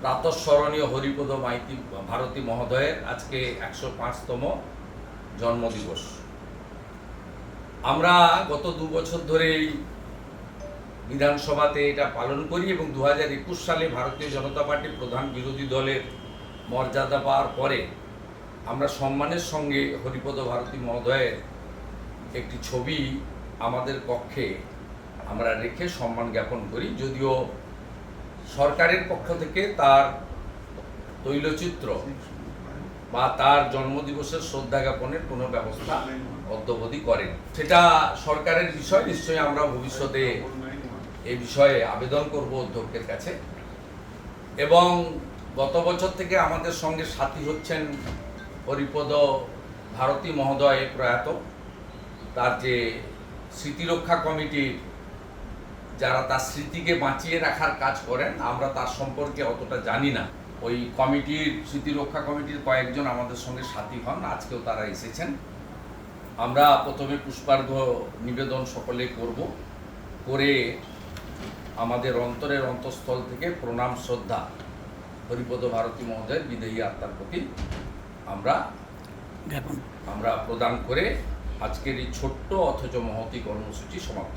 প্রাতঃস্মরণীয় হরিপদ মাইতি, ভারতী মহোদয়ের আজকে একশো পাঁচতম জন্মদিবস। আমরা গত দু বছর ধরেই বিধানসভাতে এটা পালন করি এবং দু হাজার একুশ সালে ভারতীয় জনতা পার্টি প্রধান বিরোধী দলের মর্যাদা পাওয়ার পরে আমরা সম্মানের সঙ্গে হরিপদ ভারতী মহোদয়ের একটি ছবি আমাদের কক্ষে আমরা রেখে সম্মান জ্ঞাপন করি। যদিও সরকারের পক্ষ থেকে তার তৈলচিত্র বা তার জন্মদিবসের শ্রদ্ধা জ্ঞাপনের কোনো ব্যবস্থা অদ্যবধি করেন। সেটা সরকারের বিষয়, নিশ্চয়ই আমরা ভবিষ্যতে এই বিষয়ে আবেদন করব অধ্যক্ষের কাছে। এবং গত বছর থেকে আমাদের সঙ্গে সাথী হচ্ছেন হরিপদ ভারতী মহোদয় প্রয়াত। তার যে স্মৃতিরক্ষা কমিটির যারা তার স্মৃতিকে বাঁচিয়ে রাখার কাজ করেন আমরা তার সম্পর্কে অতটা জানি না। ওই কমিটির স্মৃতিরক্ষা কমিটির কয়েকজন আমাদের সঙ্গে সাথী হন আজকেও তারা এসেছেন। আমরা প্রথমে পুষ্পার্ঘ নিবেদন সকলে করব করে আমাদের অন্তরের অন্তঃস্থল থেকে প্রণাম শ্রদ্ধা হরিপদ ভারতী মহোদয়ের বিদেহী আত্মার প্রতি আমরা আমরা প্রদান করে আজকের এই ছোট্ট অথচ মহতি কর্মসূচি সমাপ্ত